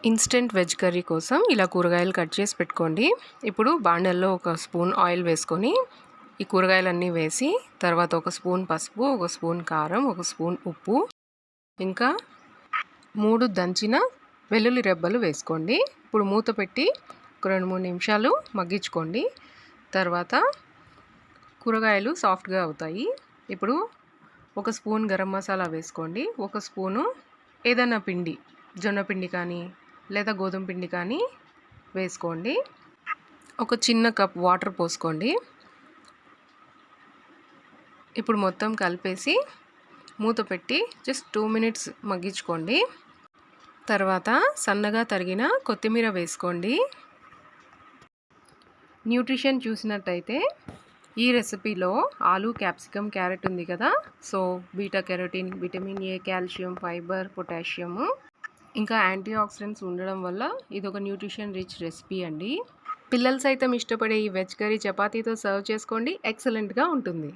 Instant veg curry కోసం ఇలా కూరగాయలు కట్ చేసి పెట్టుకోండి. ఇప్పుడు బాండల్లో ఒక స్పూన్ ఆయిల్ వేసుకొని ఈ కూరగాయలన్నీ వేసి తర్వాత ఒక స్పూన్ పసుపు ఒక స్పూన్ కారం ఒక స్పూన్ ఉప్పు ఇంకా మూడు దంచిన వెల్లుల్లి రెబ్బలు వేసుకోండి. ఇప్పుడు మూత పెట్టి ఒక రెండు మూడు నిమిషాలు మగ్గించుకోండి. తర్వాత కూరగాయలు సాఫ్ట్గా అవుతాయి. ఇప్పుడు ఒక స్పూన్ గరం మసాలా వేసుకోండి. ఒక స్పూను ఏదైనా పిండి జొన్న పిండి కానీ లేదా గోధుమ పిండి కానీ వేసుకోండి. ఒక చిన్న కప్ వాటర్ పోసుకోండి. ఇప్పుడు మొత్తం కలిపేసి మూత పెట్టి జస్ట్ టూ మినిట్స్ మగ్గించుకోండి. తర్వాత సన్నగా తరిగిన కొత్తిమీర వేసుకోండి. న్యూట్రిషన్ చూసినట్టయితే ఈ రెసిపీలో ఆలు క్యాప్సికమ్ క్యారెట్ ఉంది కదా. So beta carotene vitamin A calcium fibre potassium ఇంకా యాంటీ ఆక్సిడెంట్స్ ఉండడం వల్ల ఇది ఒక న్యూట్రిషన్ రిచ్ రెసిపీ అండి. పిల్లలు సైతం ఇష్టపడే ఈ వెజ్ కర్రీ చపాతీతో సర్వ్ చేసుకోండి. ఎక్సలెంట్గా ఉంటుంది.